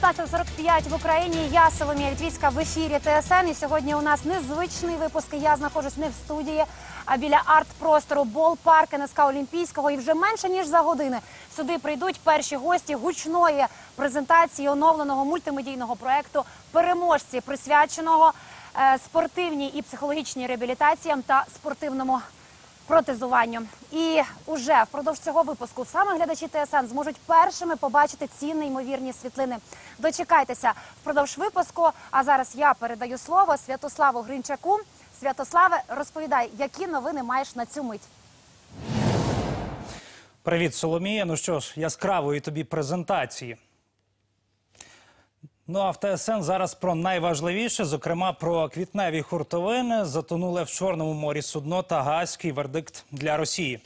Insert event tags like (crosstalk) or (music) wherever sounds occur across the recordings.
Вітаю 16.45 в Україні. Я Соломія Вітвіцька в ефірі ТСН. І сьогодні у нас незвичний випуск. Я знаходжусь не в студії, а біля арт-простору Бол-парк НСК Олімпійського. І вже менше ніж за години сюди прийдуть перші гості гучної презентації оновленого мультимедійного проекту переможці, присвяченого е, спортивній і психологічній реабілітаціям та спортивному протезуванню. І уже впродовж цього випуску саме глядачі ТСН зможуть першими побачити ці неймовірні світлини. Дочекайтеся впродовж випуску. А зараз я передаю слово Святославу Гринчаку. Святославе, розповідай, які новини маєш на цю мить. Привіт, Соломія. Ну що ж, яскравої тобі презентації. Ну а в ТСН зараз про найважливіше, зокрема про квітневі хуртовини, затонуле в Чорному морі судно та гаазький вердикт для Росії.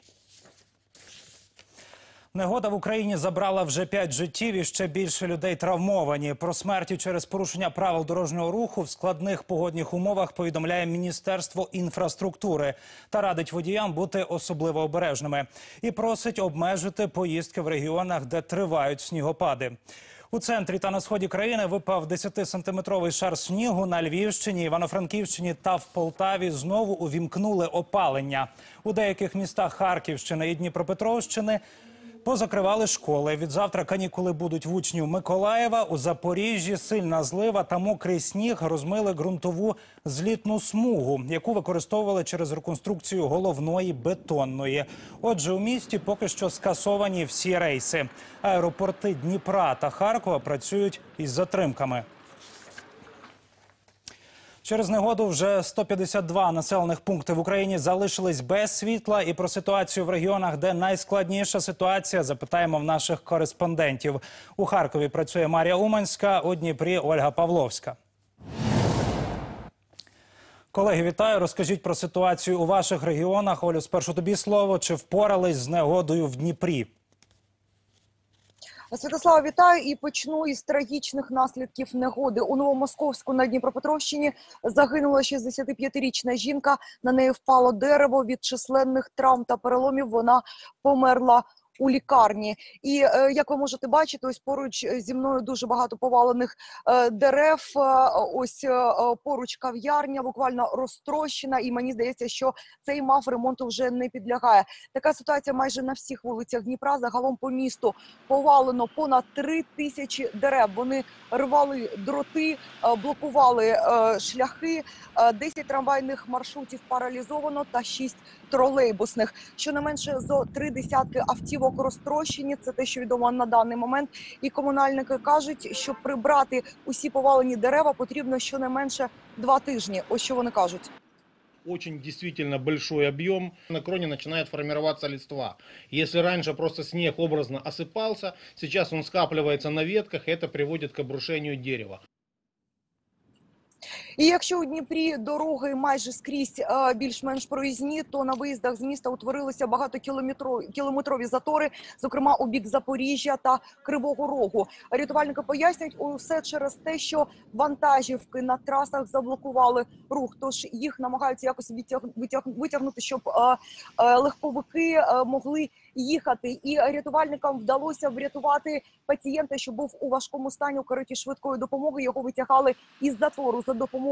Негода в Україні забрала вже п'ять життів і ще більше людей травмовані. Про смерті через порушення правил дорожнього руху в складних погодних умовах повідомляє Міністерство інфраструктури та радить водіям бути особливо обережними і просить обмежити поїздки в регіонах, де тривають снігопади. У центрі та на сході країни випав 10-сантиметровий шар снігу на Львівщині, Івано-Франківщині та в Полтаві знову увімкнули опалення. У деяких містах Харківщини і Дніпропетровщини позакривали школи. Від завтра канікули будуть в учнів Миколаєва. У Запоріжжі сильна злива та мокрий сніг розмили ґрунтову злітну смугу, яку використовували через реконструкцію головної бетонної. Отже, у місті поки що скасовані всі рейси. Аеропорти Дніпра та Харкова працюють із затримками. Через негоду вже 152 населених пункти в Україні залишились без світла. І про ситуацію в регіонах, де найскладніша ситуація, запитаємо в наших кореспондентів. У Харкові працює Марія Уманська, у Дніпрі Ольга Павловська. Колеги, вітаю. Розкажіть про ситуацію у ваших регіонах. Олю, спершу тобі слово. Чи впорались з негодою в Дніпрі? Святослава, вітаю і почну із трагічних наслідків негоди. У Новомосковську на Дніпропетровщині загинула 65-річна жінка. На неї впало дерево від численних травм та переломів. Вона померла. У лікарні, і е, як ви можете бачити, ось поруч зі мною дуже багато повалених е, дерев. Е, ось е, поруч кав'ярня, буквально розтрощена, і мені здається, що цей мав ремонту вже не підлягає. Така ситуація майже на всіх вулицях Дніпра. Загалом по місту повалено понад три тисячі дерев. Вони рвали дроти, е, блокували е, шляхи. Е, 10 трамвайних маршрутів паралізовано та 6 тролейбусних. Щонайменше зо три десятки автівок розтрощені. Це те, що відомо на даний момент. І комунальники кажуть, щоб прибрати усі повалені дерева, потрібно щонайменше два тижні. Ось що вони кажуть. очень действительно большой объем, на кроне начинает формироваться листва. Если раньше просто снег образно осыпался, сейчас он скапливается на ветках, и это приводит к обрушению дерева. І якщо у Дніпрі дороги майже скрізь е, більш-менш проїзні, то на виїздах з міста утворилися багатокілометрові кілометрові затори, зокрема у бік Запоріжжя та Кривого Рогу. Рятувальники пояснюють усе через те, що вантажівки на трасах заблокували рух. Тож їх намагаються якось витяг, витяг, витягнути, щоб е, е, легковики могли їхати. І рятувальникам вдалося врятувати пацієнта, що був у важкому стані у кареті швидкої допомоги. Його витягали із затору за допомогою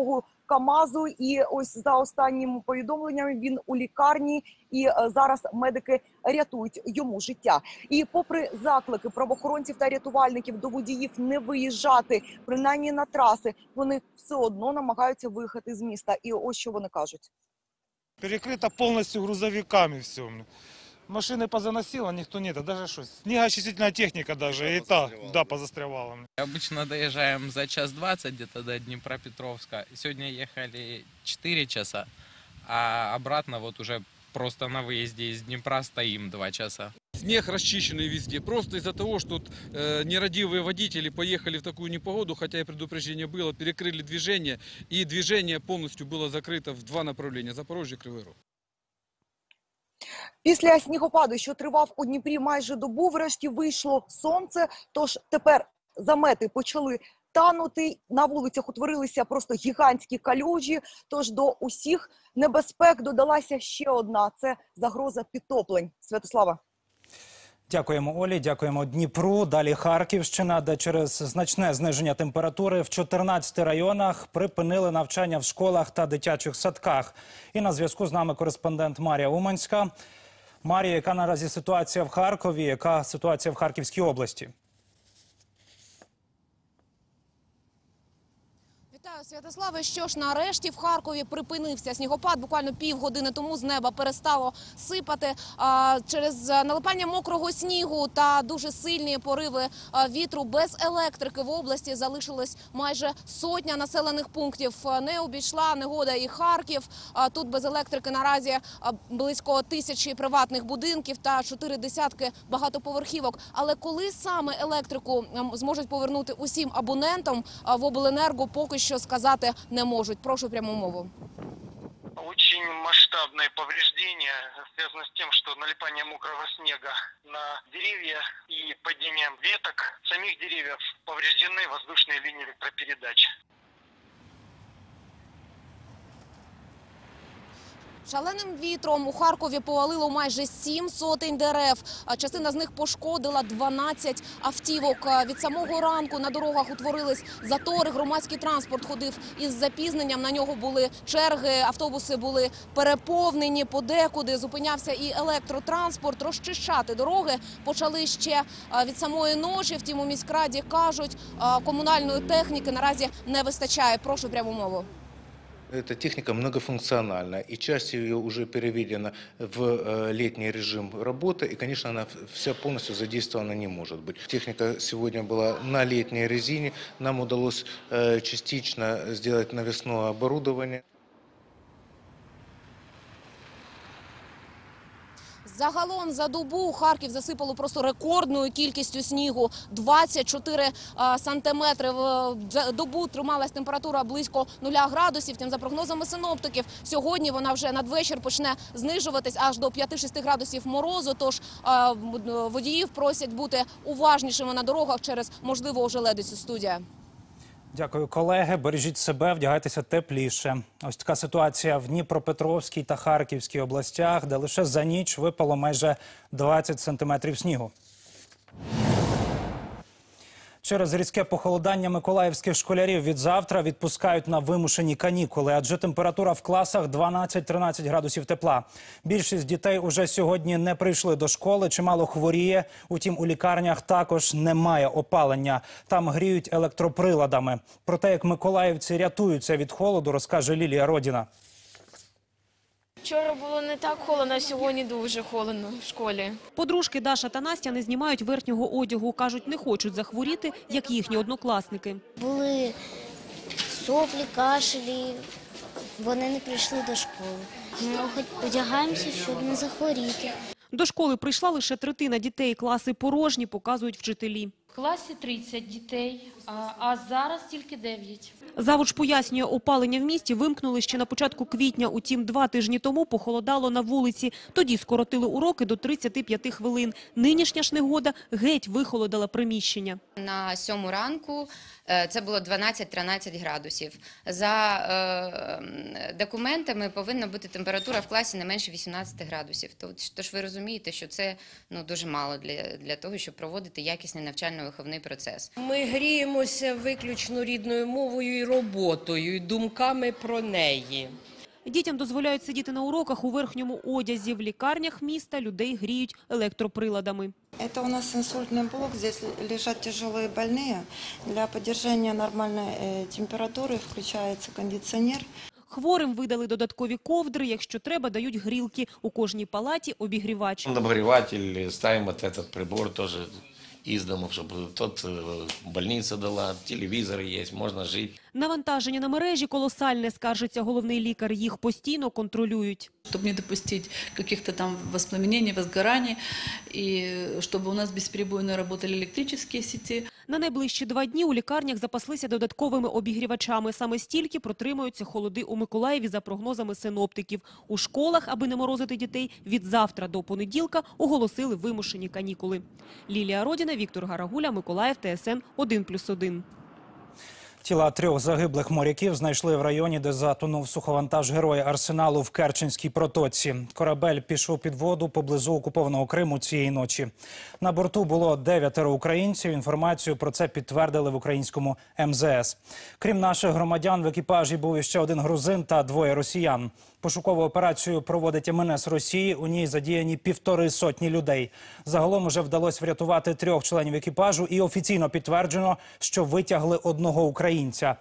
Камазу. І ось за останніми повідомленнями він у лікарні, і е, зараз медики рятують йому життя. І попри заклики правоохоронців та рятувальників до водіїв не виїжджати, принаймні на траси, вони все одно намагаються виїхати з міста. І ось що вони кажуть. Перекрыто полностью грузовиками все. Машины позаносило, никто нет. А даже что, снегоочистительная техника даже, и та, да, позастревала. Обычно доезжаем за час двадцать где-то до Днепропетровска. Сегодня ехали 4 часа, а обратно вот уже просто на выезде из Днепра стоим 2 часа. Снег расчищенный везде. Просто из-за того, что вот, э, нерадивые водители поехали в такую непогоду, хотя и предупреждение было, перекрыли движение, и движение полностью было закрыто в два направления – Запорожье и Кривой Рог. Після снігопаду, що тривав у Дніпрі майже добу, врешті вийшло сонце. Тож тепер замети почали танути. На вулицях утворилися просто гігантські калюжі. Тож до усіх небезпек додалася ще одна: це загроза підтоплень. Святослава. Дякуємо Олі, дякуємо Дніпру. Далі Харківщина, де через значне зниження температури в 14 районах припинили навчання в школах та дитячих садках. І на зв'язку з нами кореспондент Марія Уманська. Марія, яка наразі ситуація в Харкові? Яка ситуація в Харківській області? Святославе. Що ж, нарешті в Харкові припинився снігопад. Буквально півгодини тому з неба перестало сипати через налипання мокрого снігу та дуже сильні пориви вітру. Без електрики в області залишилось майже сотня населених пунктів. Не обійшла негода і Харків. Тут без електрики наразі близько тисячі приватних будинків та чотири десятки багатоповерхівок. Але коли саме електрику ем, зможуть повернути усім абонентам в обленерго, поки що сказати не можуть. Прошу пряму мову. Очень масштабные повреждения связаны с тем, что налипание мокрого снега на деревья и падением веток самих деревьев повреждены воздушные линии электропередач. Шаленим вітром у Харкові повалило майже сім сотень дерев. Частина з них пошкодила 12 автівок. Від самого ранку на дорогах утворились затори. Громадський транспорт ходив із запізненням. На нього були черги, автобуси були переповнені. Подекуди зупинявся і електротранспорт. Розчищати дороги почали ще від самої ночі. Втім, у міськраді кажуть, комунальної техніки наразі не вистачає. Прошу пряму мову. Эта техника многофункциональна, и часть ее уже переведена в э, летний режим работы, и, конечно, она в- вся полностью задействована не может быть. Техника сегодня была на летней резине, нам удалось э, частично сделать навесное оборудование. Загалом за добу Харків засипало просто рекордною кількістю снігу 24 а, сантиметри. В добу трималась температура близько нуля градусів. Тим за прогнозами синоптиків, сьогодні вона вже надвечір почне знижуватись аж до 5-6 градусів морозу. Тож водіїв просять бути уважнішими на дорогах через можливу ожеледицю. Студія. Дякую, колеги. Бережіть себе, вдягайтеся тепліше. Ось така ситуація в Дніпропетровській та Харківській областях, де лише за ніч випало майже 20 сантиметрів снігу. Через різке похолодання миколаївських школярів від завтра відпускають на вимушені канікули, адже температура в класах 12-13 градусів тепла. Більшість дітей уже сьогодні не прийшли до школи, чимало хворіє. Утім, у лікарнях також немає опалення. Там гріють електроприладами. Про те, як миколаївці рятуються від холоду, розкаже Лілія Родіна. Вчора було не так холодно, а сьогодні дуже холодно в школі. Подружки Даша та Настя не знімають верхнього одягу. Кажуть, не хочуть захворіти, як їхні однокласники. Були соплі, кашелі, вони не прийшли до школи. Ми хоч одягаємося, щоб не захворіти. До школи прийшла лише третина дітей. Класи порожні, показують вчителі. В класі 30 дітей, а, а зараз тільки 9. Завуч пояснює, опалення в місті вимкнули ще на початку квітня. Утім, два тижні тому похолодало на вулиці. Тоді скоротили уроки до 35 хвилин. Нинішня ж негода геть вихолодила приміщення. На сьому ранку е, це було 12-13 градусів. За е, документами повинна бути температура в класі не менше 18 градусів. Тож- ви розумієте, що це ну, дуже мало для, для того, щоб проводити якісний навчально-виховний процес. Ми гріємося виключно рідною мовою і роботою, і думками про неї. Дітям дозволяють сидіти на уроках у верхньому одязі. В лікарнях міста людей гріють електроприладами. Это у нас инсультный блок, здесь лежат тяжелые больные. Для поддержания нормальной э, температуры включается кондиционер. Хворим видали додаткові ковдри. Якщо треба, дають грілки. У кожній палаті обігрівач. Обогреватель, ставим вот этот прибор тоже из дома, чтобы тот больниця больница дала, телевизор есть, можно жить. Навантаження на мережі колосальне, скаржиться головний лікар. Їх постійно контролюють. Щоб не допустити каких-то там воспламенений, возгораний, і щоб у нас безперебойно работали електричні сети. На найближчі два дні у лікарнях запаслися додатковими обігрівачами. Саме стільки протримуються холоди у Миколаєві за прогнозами синоптиків. У школах, аби не морозити дітей, від завтра до понеділка оголосили вимушені канікули. Лілія Родіна, Віктор Гарагуля, Миколаїв, ТСН 1+,1. Тіла трьох загиблих моряків знайшли в районі, де затонув суховантаж героя арсеналу в Керченській протоці. Корабель пішов під воду поблизу окупованого Криму цієї ночі. На борту було дев'ятеро українців. Інформацію про це підтвердили в українському МЗС. Крім наших громадян, в екіпажі був іще один грузин та двоє росіян. Пошукову операцію проводить МНС Росії. У ній задіяні півтори сотні людей. Загалом уже вдалося врятувати трьох членів екіпажу і офіційно підтверджено, що витягли одного українця.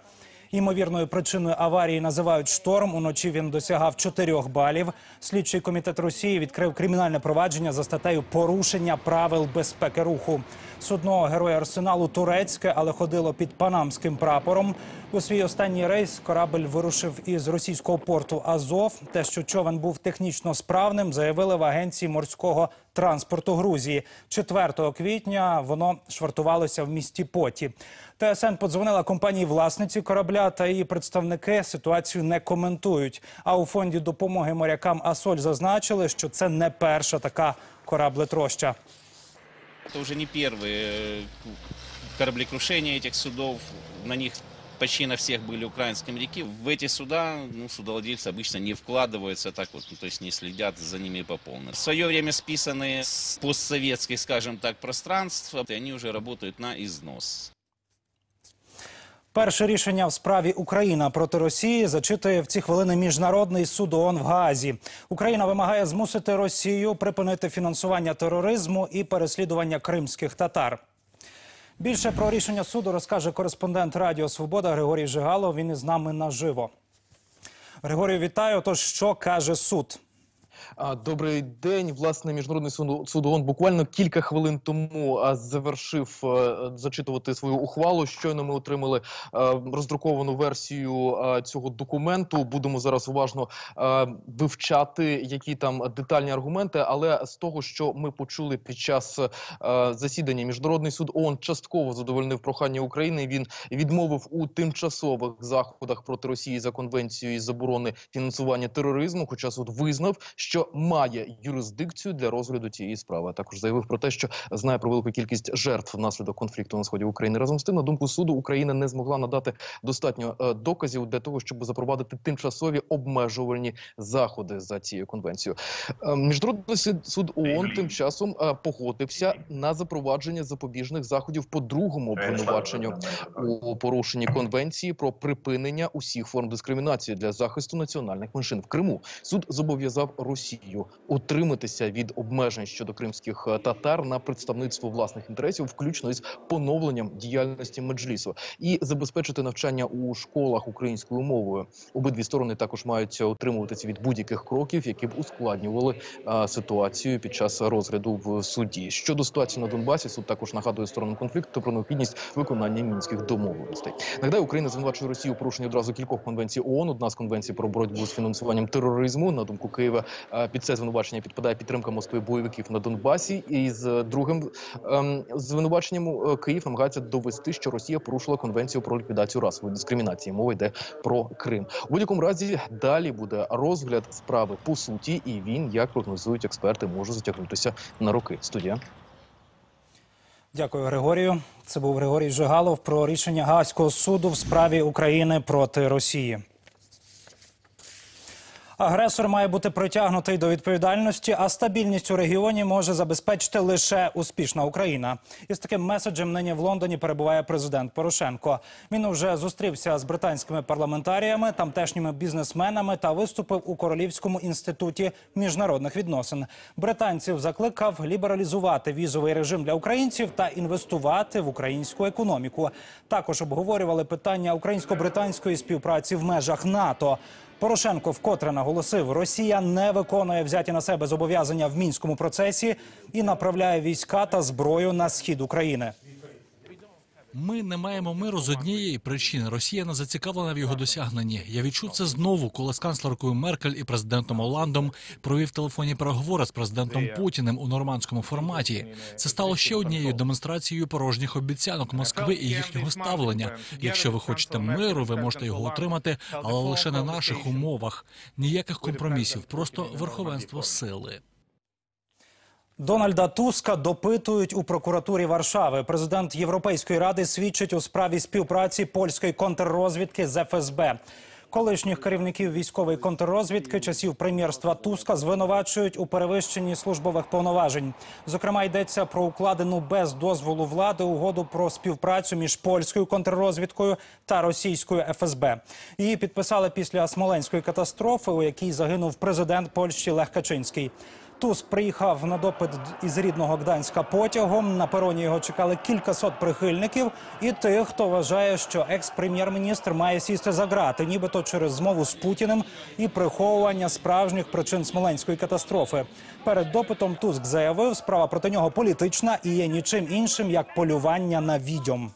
Ймовірною причиною аварії називають шторм. Уночі він досягав 4 балів. Слідчий комітет Росії відкрив кримінальне провадження за статтею порушення правил безпеки руху. Судно героя арсеналу турецьке, але ходило під панамським прапором. У свій останній рейс корабль вирушив із російського порту Азов. Те, що човен був технічно справним, заявили в агенції морського транспорту Грузії. 4 квітня воно швартувалося в місті Поті. ТСН подзвонила компанії власниці корабля та її представники ситуацію не коментують. А у фонді допомоги морякам Асоль зазначили, що це не перша така кораблетроща. Это уже не первые э, кораблекрушения этих судов. На них почти на всех были украинские моряки. В эти суда ну, судовладельцы обычно не вкладываются так вот, ну, то есть не следят за ними по полной. В свое время списанные с постсоветских, скажем так, пространств, они уже работают на износ. Перше рішення в справі Україна проти Росії зачитує в ці хвилини міжнародний суд ООН в Гаазі. Україна вимагає змусити Росію припинити фінансування тероризму і переслідування кримських татар. Більше про рішення суду розкаже кореспондент Радіо Свобода Григорій Жигалов. Він із нами наживо. Григорію, вітаю. Тож що каже суд? Добрий день. Власне, міжнародний суд, ООН буквально кілька хвилин тому завершив зачитувати свою ухвалу. Щойно ми отримали роздруковану версію цього документу. Будемо зараз уважно вивчати, які там детальні аргументи. Але з того, що ми почули під час засідання, міжнародний суд ООН частково задовольнив прохання України. Він відмовив у тимчасових заходах проти Росії за конвенцією із заборони фінансування тероризму. Хоча суд визнав, що має юрисдикцію для розгляду цієї справи. А також заявив про те, що знає про велику кількість жертв внаслідок конфлікту на сході України. Разом з тим, на думку суду, Україна не змогла надати достатньо е, доказів для того, щоб запровадити тимчасові обмежувальні заходи за цією конвенцією. Е, Міжнародний суд- суд ООН тим часом е, погодився на запровадження запобіжних заходів по другому обвинуваченню у порушенні конвенції про припинення усіх форм дискримінації для захисту національних меншин в Криму. Суд зобов'язав Росію утриматися від обмежень щодо кримських е, татар на представництво власних інтересів, включно із поновленням діяльності меджлісу, і забезпечити навчання у школах українською мовою. Обидві сторони також мають утримуватися від будь-яких кроків, які б ускладнювали е, ситуацію під час розгляду в суді. Щодо ситуації на Донбасі, суд також нагадує сторонам конфлікту про необхідність виконання мінських домовленостей. Нагадаю, Україна звинувачує Росію у порушенні одразу кількох конвенцій ООН. Одна з конвенцій про боротьбу з фінансуванням тероризму. На думку Києва, е, під це звинувачення підпадає підтримка Москви бойовиків на Донбасі. І з другим ем, звинуваченням е, Київ намагається довести, що Росія порушила конвенцію про ліквідацію расової дискримінації. Мова йде про Крим. У будь-якому разі далі буде розгляд справи по суті, і він, як прогнозують експерти, може затягнутися на роки. Студія. Дякую, Григорію. Це був Григорій Жигалов про рішення Гаазького суду в справі України проти Росії. Агресор має бути притягнутий до відповідальності, а стабільність у регіоні може забезпечити лише успішна Україна. Із таким меседжем нині в Лондоні перебуває президент Порошенко. Він уже зустрівся з британськими парламентаріями, тамтешніми бізнесменами та виступив у Королівському інституті міжнародних відносин. Британців закликав лібералізувати візовий режим для українців та інвестувати в українську економіку. Також обговорювали питання українсько-британської співпраці в межах НАТО. Порошенко вкотре наголосив, Росія не виконує взяті на себе зобов'язання в мінському процесі і направляє війська та зброю на схід України. Ми не маємо миру з однієї причини. Росія не зацікавлена в його досягненні. Я відчув це знову, коли з канцлеркою Меркель і президентом Оландом провів телефонні переговори з президентом Путіним у нормандському форматі. Це стало ще однією демонстрацією порожніх обіцянок Москви і їхнього ставлення. Якщо ви хочете миру, ви можете його отримати, але лише на наших умовах. Ніяких компромісів, просто верховенство сили. Дональда Туска допитують у прокуратурі Варшави. Президент Європейської ради свідчить у справі співпраці польської контррозвідки з ФСБ. Колишніх керівників військової контррозвідки часів прем'єрства Туска звинувачують у перевищенні службових повноважень. Зокрема, йдеться про укладену без дозволу влади угоду про співпрацю між польською контррозвідкою та російською ФСБ. Її підписали після смоленської катастрофи, у якій загинув президент Польщі Лех Качинський. Туск приїхав на допит із рідного Гданська потягом. На пероні його чекали кількасот прихильників і тих, хто вважає, що екс-прем'єр-міністр має сісти за грати, нібито через змову з Путіним і приховування справжніх причин смоленської катастрофи. Перед допитом Туск заявив, справа проти нього політична і є нічим іншим як полювання на відьом.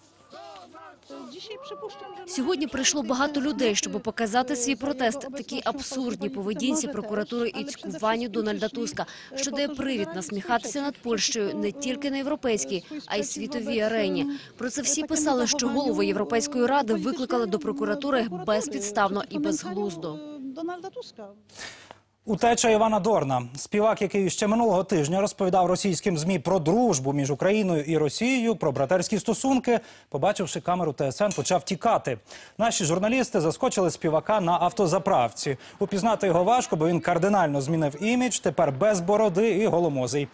Сьогодні прийшло багато людей, щоб показати свій протест такій абсурдній поведінці прокуратури і цькуванню Дональда Туска, що дає привід насміхатися над Польщею не тільки на європейській, а й світовій арені. Про це всі писали, що голову Європейської ради викликали до прокуратури безпідставно і безглуздо. Дональда Туска. Утеча Івана Дорна, співак, який ще минулого тижня розповідав російським змі про дружбу між Україною і Росією, про братерські стосунки, побачивши камеру ТСН, почав тікати. Наші журналісти заскочили співака на автозаправці. Упізнати його важко, бо він кардинально змінив імідж. Тепер без бороди і голомозий.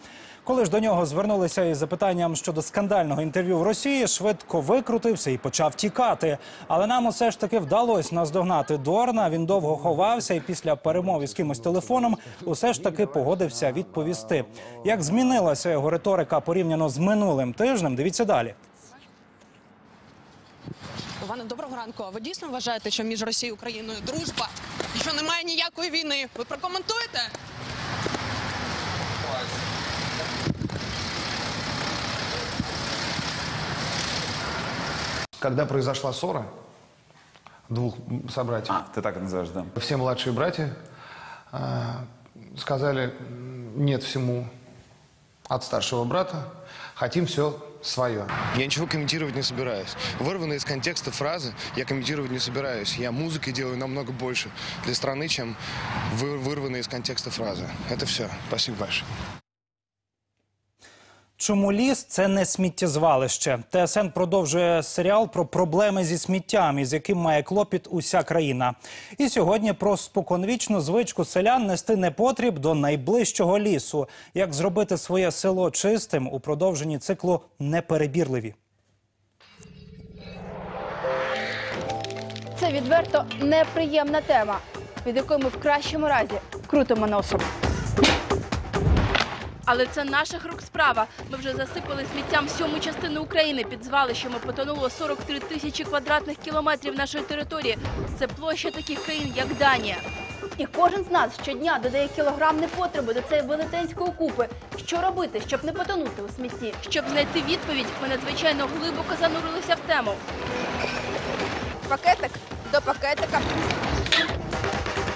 Коли ж до нього звернулися із запитанням щодо скандального інтерв'ю в Росії, швидко викрутився і почав тікати. Але нам усе ж таки вдалося наздогнати Дорна. Він довго ховався і після перемови з кимось телефоном усе ж таки погодився відповісти. Як змінилася його риторика порівняно з минулим тижнем? Дивіться далі. Іване, доброго ранку. А ви дійсно вважаєте, що між Росією і Україною дружба і що немає ніякої війни? Ви прокоментуєте? Когда произошла ссора двух собратьев, А, ты так называешь, да? все младшие братья э, сказали нет всему от старшего брата, хотим все свое. Я ничего комментировать не собираюсь. Вырванные из контекста фразы я комментировать не собираюсь. Я музыкой делаю намного больше для страны, чем вы- вырванные из контекста фразы. Это все. Спасибо большое. Чому ліс це не сміттєзвалище? ТСН продовжує серіал про проблеми зі сміттям, із яким має клопіт уся країна. І сьогодні про споконвічну звичку селян нести непотріб до найближчого лісу. Як зробити своє село чистим у продовженні циклу неперебірливі. Це відверто неприємна тема, від якої ми в кращому разі крутимо носом. Але це наших рук справа. Ми вже засипали сміттям сьому частину України. Під звалищами потонуло 43 тисячі квадратних кілометрів нашої території. Це площа таких країн, як Данія. І кожен з нас щодня додає кілограм непотребу до цієї велетенської купи. Що робити, щоб не потонути у смітті? Щоб знайти відповідь, ми надзвичайно глибоко занурилися в тему. Пакетик до пакетика.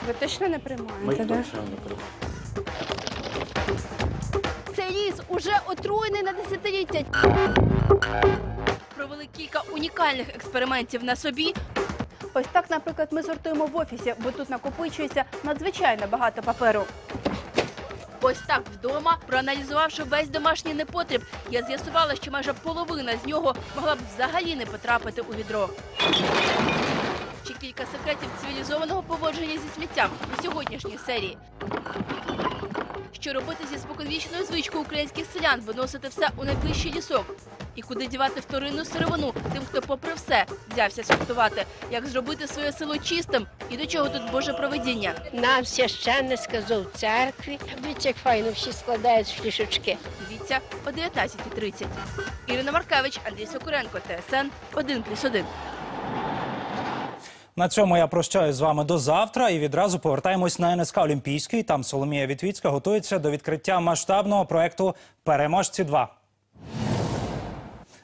Ви точно не приймаєте? да? Цей ліс уже отруєний на десятиліття. Провели кілька унікальних експериментів на собі. Ось так, наприклад, ми сортуємо в офісі, бо тут накопичується надзвичайно багато паперу. Ось так вдома, проаналізувавши весь домашній непотріб, я з'ясувала, що майже половина з нього могла б взагалі не потрапити у відро. Чи кілька секретів цивілізованого поводження зі сміттям у сьогоднішній серії. Що робити зі споконвічною звичкою українських селян виносити все у найближчий лісок? І куди дівати вторинну сировину тим, хто попри все взявся сортувати? Як зробити своє село чистим? І до чого тут Боже проведіння? Нам священник сказав церкві. Дивіться, як файно всі складають в. Дивіться о 19.30. Ірина Маркевич, Андрій Сокуренко, ТСН 1+,1. На цьому я прощаюсь з вами до завтра і відразу повертаємось на НСК Олімпійський. Там Соломія Вітвіцька готується до відкриття масштабного проекту Переможці 2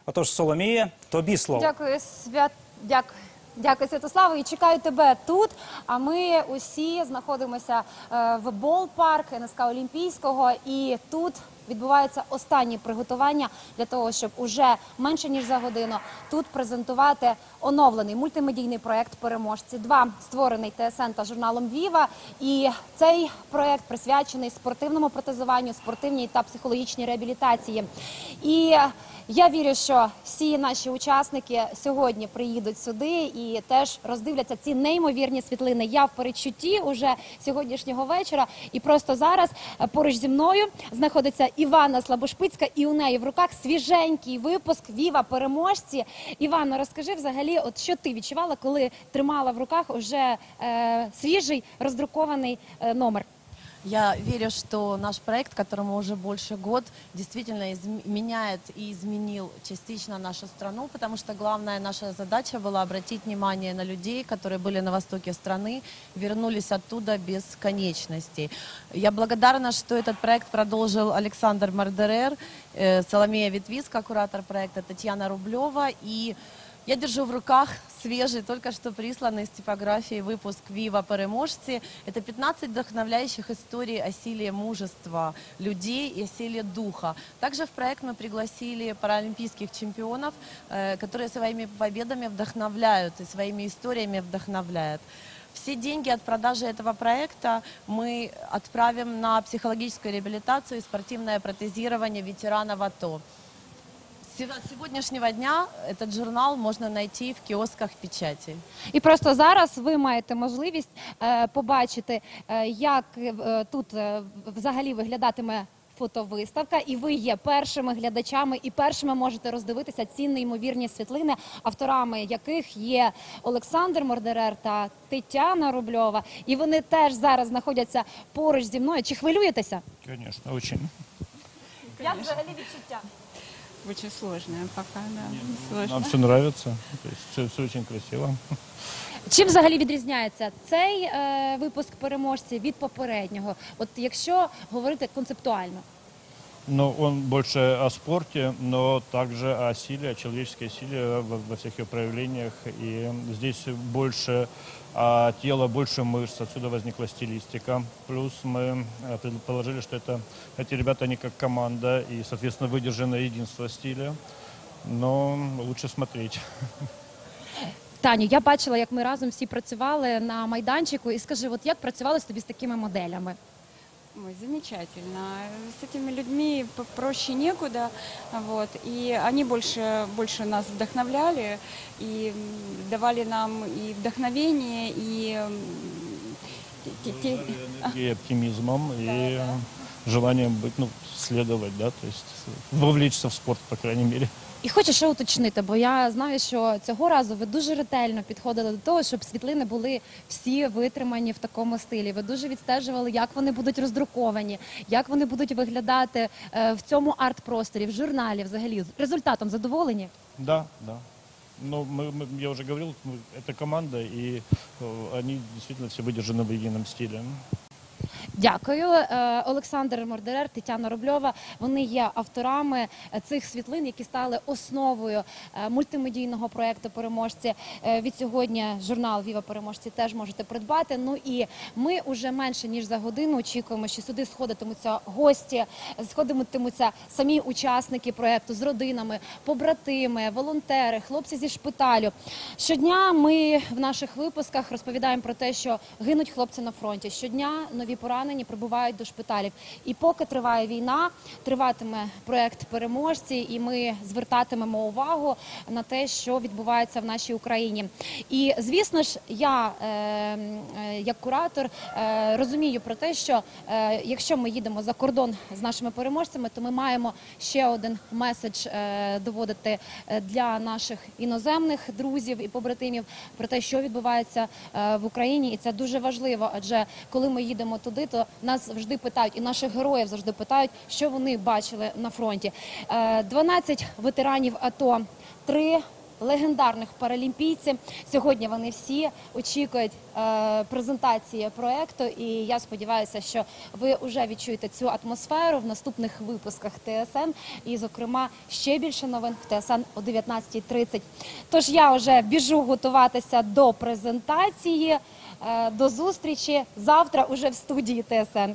Отож, Соломіє, тобі слово. Дякую, свят. Дякую. Дякую, Святославу. І чекаю тебе тут. А ми усі знаходимося е, в Болпарк НСК Олімпійського. І тут відбуваються останні приготування для того, щоб уже менше ніж за годину тут презентувати оновлений мультимедійний проект Переможці. 2 створений ТСН та журналом Віва. І цей проект присвячений спортивному протезуванню, спортивній та психологічній реабілітації. І я вірю, що всі наші учасники сьогодні приїдуть сюди і теж роздивляться ці неймовірні світлини. Я в передчутті уже сьогоднішнього вечора. І просто зараз е, поруч зі мною знаходиться Івана Слабошпицька, і у неї в руках свіженький випуск Віва переможці. Івано, розкажи взагалі, от що ти відчувала, коли тримала в руках уже е, свіжий роздрукований е, номер. Я верю, что наш проект, которому уже больше год, действительно изм- меняет и изменил частично нашу страну, потому что главная наша задача была обратить внимание на людей, которые были на востоке страны, вернулись оттуда без конечностей. Я благодарна, что этот проект продолжил Александр Мардерер, э, Соломея Ветвицка, куратор проекта, Татьяна Рублева и я держу в руках свежий, только что присланный с типографии выпуск «Вива Переможцы». Это 15 вдохновляющих историй о силе мужества людей и о силе духа. Также в проект мы пригласили паралимпийских чемпионов, э, которые своими победами вдохновляют и своими историями вдохновляют. Все деньги от продажи этого проекта мы отправим на психологическую реабилитацию и спортивное протезирование ветеранов АТО. С сегодняшнего дня этот журнал можно найти в киосках печати. І просто зараз ви маєте можливість е, побачити, е, як е, тут е, взагалі виглядатиме. Фотовиставка, і ви є першими глядачами, і першими можете роздивитися ці неймовірні світлини, авторами яких є Олександр Мордерер та Тетяна Рубльова. І вони теж зараз знаходяться поруч зі мною. Чи хвилюєтеся? Конечно, очень. Як взагалі відчуття? Очень сложная пока, да. Сложно. Нам все нравится, то есть все, все очень красиво. Чим взагалі відрізняється цей е, випуск переможці від попереднього? От якщо говорити концептуально. Но он больше о спорте, но также о силе, о человеческой силе во, во всех ее проявлениях. И здесь больше а, тела, больше мышц, отсюда возникла стилистика. Плюс мы э, предположили, что это, эти ребята, они как команда, и, соответственно, выдержано единство стиля. Но лучше смотреть. Таню, я бачила, як ми разом всі працювали на майданчику. І скажи, от як працювалось тобі з такими моделями? Ой, замечательно. С этими людьми проще некуда, вот, и они больше, больше нас вдохновляли и давали нам и вдохновение, и те- и оптимизмом, (laughs) и желанием быть, ну, следовать, да, то есть вовлечься в спорт, по крайней мере. І хочу ще уточнити, бо я знаю, що цього разу ви дуже ретельно підходили до того, щоб світлини були всі витримані в такому стилі. Ви дуже відстежували, як вони будуть роздруковані, як вони будуть виглядати е, в цьому арт-просторі, в журналі. Взагалі результатом задоволені. Да, да. Но мы, мы- я уже говорил, мы- это команда, и э, они действительно все выдержаны в едином стиле. Дякую, Е, Олександр Мордерер, Тетяна Рубльова. Вони є авторами цих світлин, які стали основою е, мультимедійного проекту Переможці. Е, Від сьогодні журнал Віва Переможці теж можете придбати. Ну і ми уже менше ніж за годину очікуємо, що сюди сходитимуться гості, сходитимуться самі учасники проекту з родинами, побратими, волонтери, хлопці зі шпиталю. Щодня ми в наших випусках розповідаємо про те, що гинуть хлопці на фронті. Щодня нові поранені прибувають до шпиталів. І поки триває війна, триватиме проект переможці, і ми звертатимемо увагу на те, що відбувається в нашій Україні. І звісно ж, я е, е, як куратор е, розумію про те, що якщо ми їдемо за кордон з нашими переможцями, то ми маємо ще один меседж доводити для наших іноземних друзів і побратимів про те, що відбувається в Україні, і це дуже важливо. Адже коли ми їдемо туди, то нас завжди питають, і наших героїв завжди питають, що вони бачили на фронті. Е, 12 ветеранів АТО, три легендарних паралімпійці. Сьогодні вони всі очікують е, презентації проекту, і я сподіваюся, що ви вже відчуєте цю атмосферу в наступних випусках ТСН. І, зокрема, ще більше новин в ТСН о 19.30. Тож я вже біжу готуватися до презентації. Е, До зустрічі завтра уже в студії ТСН.